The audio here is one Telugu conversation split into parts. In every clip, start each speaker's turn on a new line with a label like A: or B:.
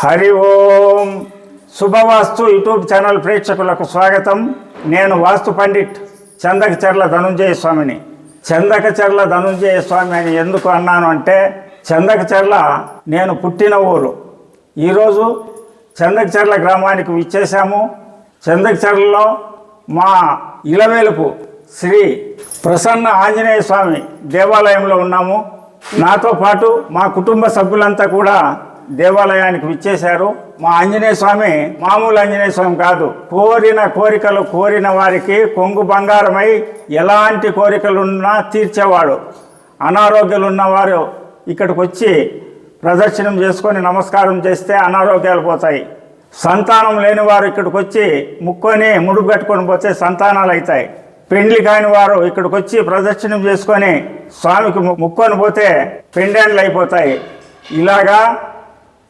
A: హరి ఓం శుభవాస్తు యూట్యూబ్ ఛానల్ ప్రేక్షకులకు స్వాగతం. నేను వాస్తు పండిట్ చందకచర్ల ధనుంజయ స్వామిని. చందకచర్ల ధనుంజయ స్వామి అని ఎందుకు అన్నాను అంటే చందకచర్ల నేను పుట్టిన ఊరు. ఈరోజు చందకచర్ల గ్రామానికి విచ్చేసాము చందకచర్లలో మా ఇలవేలుపు శ్రీ ప్రసన్న ఆంజనేయ స్వామి దేవాలయంలో ఉన్నాము. నాతో పాటు మా కుటుంబ సభ్యులంతా కూడా దేవాలయానికి విచ్చేశారు. మా ఆంజనేయ స్వామి మామూలు ఆంజనేయ స్వామి కాదు. కోరిన కోరికలు కోరిన వారికి కొంగు బంగారమై ఎలాంటి కోరికలున్నా తీర్చేవాడు. అనారోగ్యాలు ఉన్నవారు ఇక్కడికి వచ్చి ప్రదర్శనం చేసుకొని నమస్కారం చేస్తే అనారోగ్యాలు పోతాయి. సంతానం లేని వారు ఇక్కడికి వచ్చి ముక్కొని ముడుపు కట్టుకొని పోతే సంతానాలు అవుతాయి. పెండ్లి కాని వారు ఇక్కడికి వచ్చి ప్రదర్శనం చేసుకొని స్వామికి ముక్కొని పోతే పెండాండ్లు అయిపోతాయి. ఇలాగా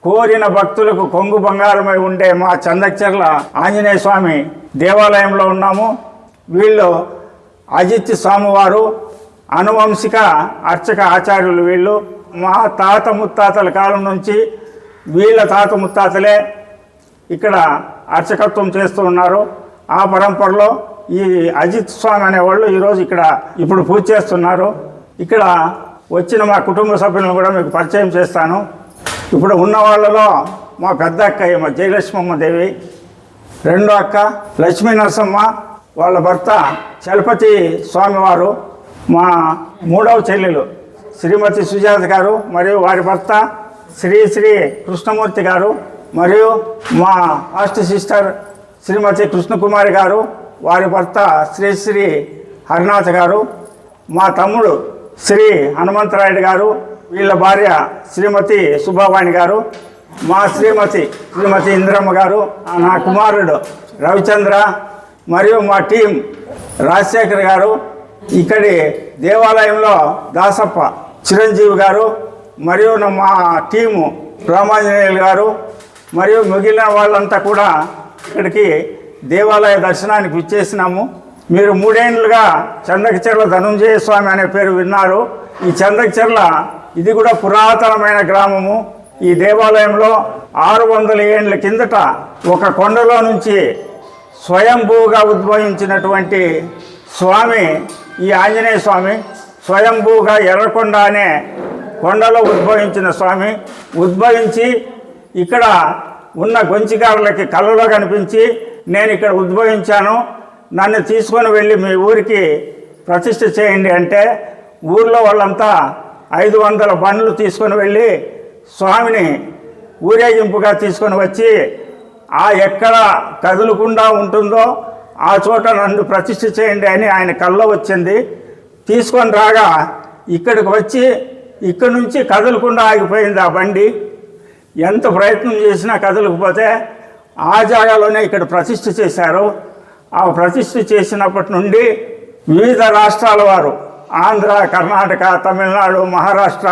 A: కోరిన భక్తులకు కొంగు బంగారమై ఉండే మా చందచర్ల ఆంజనేయ స్వామి దేవాలయంలో ఉన్నాము. వీళ్ళు అజిత్ స్వామివారు అనువంశిక అర్చక ఆచార్యులు వీళ్ళు. మా తాత ముత్తాతల కాలం నుంచి వీళ్ళ తాత ముత్తాతలే ఇక్కడ అర్చకత్వం చేస్తూ ఉన్నారు. ఆ పరంపరలో ఈ అజిత్ స్వామి అనేవాళ్ళు ఈరోజు ఇక్కడ ఇప్పుడు పూజ చేస్తున్నారు. ఇక్కడ వచ్చిన మా కుటుంబ సభ్యులను కూడా మీకు పరిచయం చేస్తాను. ఇప్పుడు ఉన్న వాళ్ళలో మా పెద్ద అక్క జయలక్ష్మమ్మ దేవి రెండో అక్క లక్ష్మీ నరసమ్మ వాళ్ళ భర్త చలపతి స్వామివారు మా మూడవ చెల్లెలు శ్రీమతి సుజాత గారు మరియు వారి భర్త శ్రీ శ్రీ కృష్ణమూర్తి గారు మరియు మా ఫాస్ట్ సిస్టర్ శ్రీమతి కృష్ణకుమారి గారు వారి భర్త శ్రీ శ్రీ హరినాథ్ గారు మా తమ్ముడు శ్రీ హనుమంతరాయుడు గారు వీళ్ళ భార్య శ్రీమతి సుబ్బావాణి గారు మా శ్రీమతి శ్రీమతి ఇంద్రమ్మ గారు నా కుమారుడు రవిచంద్ర మరియు మా టీం రాజశేఖర్ గారు ఇక్కడి దేవాలయంలో దాసప్ప చిరంజీవి గారు మరియు నా- మా టీము రామాంజనేయులు గారు మరియు మిగిలిన వాళ్ళంతా కూడా ఇక్కడికి దేవాలయ దర్శనానికి విచ్చేసినాము. మీరు మూడేండ్లుగా చంద్రకచర్ల ధనుంజయ స్వామి అనే పేరు విన్నారు. ఈ చంద్రకచర్ల ఇది కూడా పురాతనమైన గ్రామము. ఈ దేవాలయంలో ఆరు వందల ఏండ్ల కిందట ఒక కొండలో నుంచి స్వయంభూగా ఉద్భవించినటువంటి స్వామి ఈ ఆంజనేయ స్వామి స్వయంభూగా ఎర్రకొండ అనే కొండలో ఉద్భవించిన స్వామి. ఉద్భవించి ఇక్కడ ఉన్న గొంచికారులకి కళ్ళలో కనిపించి నేను ఇక్కడ ఉద్భవించాను. నన్ను తీసుకొని వెళ్ళి మీ ఊరికి ప్రతిష్ఠ చేయండి అంటే ఊర్లో వాళ్ళంతా ఐదు వందల బండ్లు తీసుకొని వెళ్ళి స్వామిని ఊరేగింపుగా తీసుకొని వచ్చి ఆ ఎక్కడ కదులకుండా ఉంటుందో ఆ చోట నన్ను ప్రతిష్ఠ చేయండి అని ఆయన కళ్ళ వచ్చింది. తీసుకొని రాగా ఇక్కడికి వచ్చి ఇక్కడి నుంచి కదలకుండా ఆగిపోయింది ఆ బండి. ఎంత ప్రయత్నం చేసినా కదలకపోతే ఆ జాగాలోనే ఇక్కడ ప్రతిష్ఠ చేశారు. ఆ ప్రతిష్ఠ చేసినప్పటి నుండి వివిధ రాష్ట్రాల వారు ఆంధ్ర కర్ణాటక తమిళనాడు మహారాష్ట్ర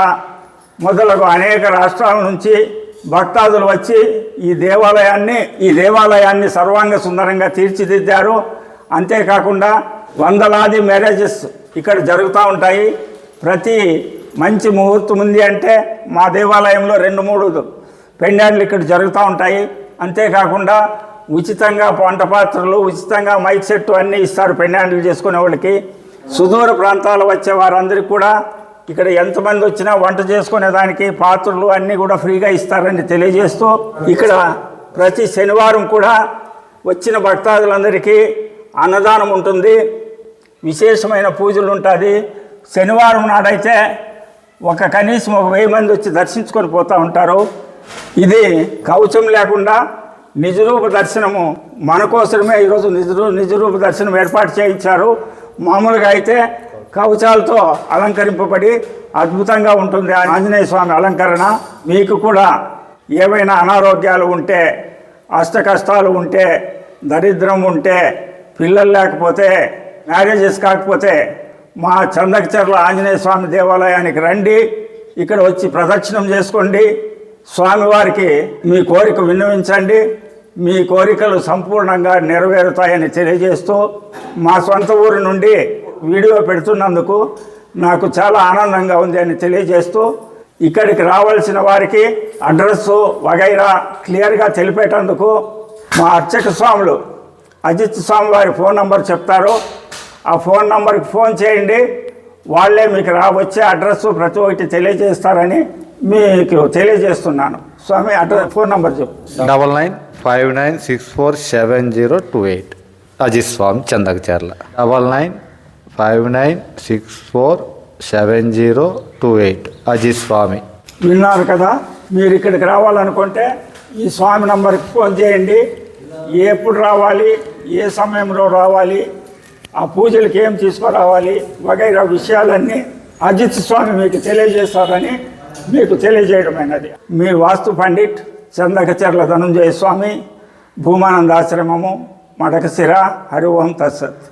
A: మొదలగు అనేక రాష్ట్రాల నుంచి భక్తాదులు వచ్చి ఈ దేవాలయాన్ని ఈ దేవాలయాన్ని సర్వాంగ సుందరంగా తీర్చిదిద్దారు. అంతేకాకుండా వందలాది మ్యారేజెస్ ఇక్కడ జరుగుతూ ఉంటాయి. ప్రతి మంచి ముహూర్తం ఉంది అంటే మా దేవాలయంలో రెండు మూడు పెండాండ్లు ఇక్కడ జరుగుతూ ఉంటాయి. అంతేకాకుండా ఉచితంగా పంట పాత్రలు ఉచితంగా మైక్ సెట్ అన్నీ ఇస్తారు పెండాండ్లు చేసుకునే వాళ్ళకి. సుదూర ప్రాంతాలు వచ్చే వారందరికీ కూడా ఇక్కడ ఎంతమంది వచ్చినా వంట చేసుకునే దానికి పాత్రలు అన్నీ కూడా ఫ్రీగా ఇస్తారని తెలియజేస్తూ ఇక్కడ ప్రతి శనివారం కూడా వచ్చిన భక్తాదులందరికీ అన్నదానం ఉంటుంది. విశేషమైన పూజలు ఉంటుంది. శనివారం నాడైతే ఒక కనీసం ఒక వెయ్యి మంది వచ్చి దర్శించుకొని పోతూ ఉంటారు. ఇది కవచం లేకుండా నిజరూప దర్శనము మన కోసమే ఈరోజు నిజరూ నిజరూప దర్శనం ఏర్పాటు చేయించారు. మామూలుగా అయితే కవచాలతో అలంకరింపబడి అద్భుతంగా ఉంటుంది. ఆంజనేయ స్వామి అలంకరణ. మీకు కూడా ఏవైనా అనారోగ్యాలు ఉంటే అష్ట కష్టాలు ఉంటే దరిద్రం ఉంటే పిల్లలు లేకపోతే మ్యారేజెస్ కాకపోతే మా చందకచర్ల ఆంజనేయ స్వామి దేవాలయానికి రండి. ఇక్కడ వచ్చి ప్రదక్షిణం చేసుకోండి. స్వామివారికి మీ కోరిక విన్నవించండి. మీ కోరికలు సంపూర్ణంగా నెరవేరుతాయని తెలియజేస్తూ మా సొంత ఊరు నుండి వీడియో పెడుతున్నందుకు నాకు చాలా ఆనందంగా ఉంది అని తెలియజేస్తూ ఇక్కడికి రావాల్సిన వారికి అడ్రస్సు వగైరా క్లియర్గా తెలిపేటందుకు మా అర్చక స్వాములు అజిత్ స్వామి వారి ఫోన్ నంబర్ చెప్తారు. ఆ ఫోన్ నంబర్కి ఫోన్ చేయండి. వాళ్ళే మీకు రా వచ్చే అడ్రస్ ప్రతి ఒక్కటి తెలియజేస్తారని మీకు తెలియజేస్తున్నాను. స్వామి అడ్రస్ ఫోన్ నంబర్ చెప్పు.
B: Double nine five nine six four seven zero two eight. Ajith Swami Chandakacharla. Double nine five nine six four seven zero two eight. Ajith Swami.
A: విన్నారు కదా మీరు ఇక్కడికి రావాలనుకుంటే ఈ స్వామి నంబర్కి ఫోన్ చేయండి. ఎప్పుడు రావాలి ఏ సమయంలో రావాలి ఆ పూజలకి ఏం తీసుకురావాలి వగైరా విషయాలన్నీ అజిత్ స్వామి మీకు తెలియజేస్తారని మీకు తెలియజేయడమైనది. మీ వాస్తు పండిట్ చందకచర్ల ధనుంజయ స్వామి భూమానందాశ్రమము మడకశిర హరివం తత్సత్.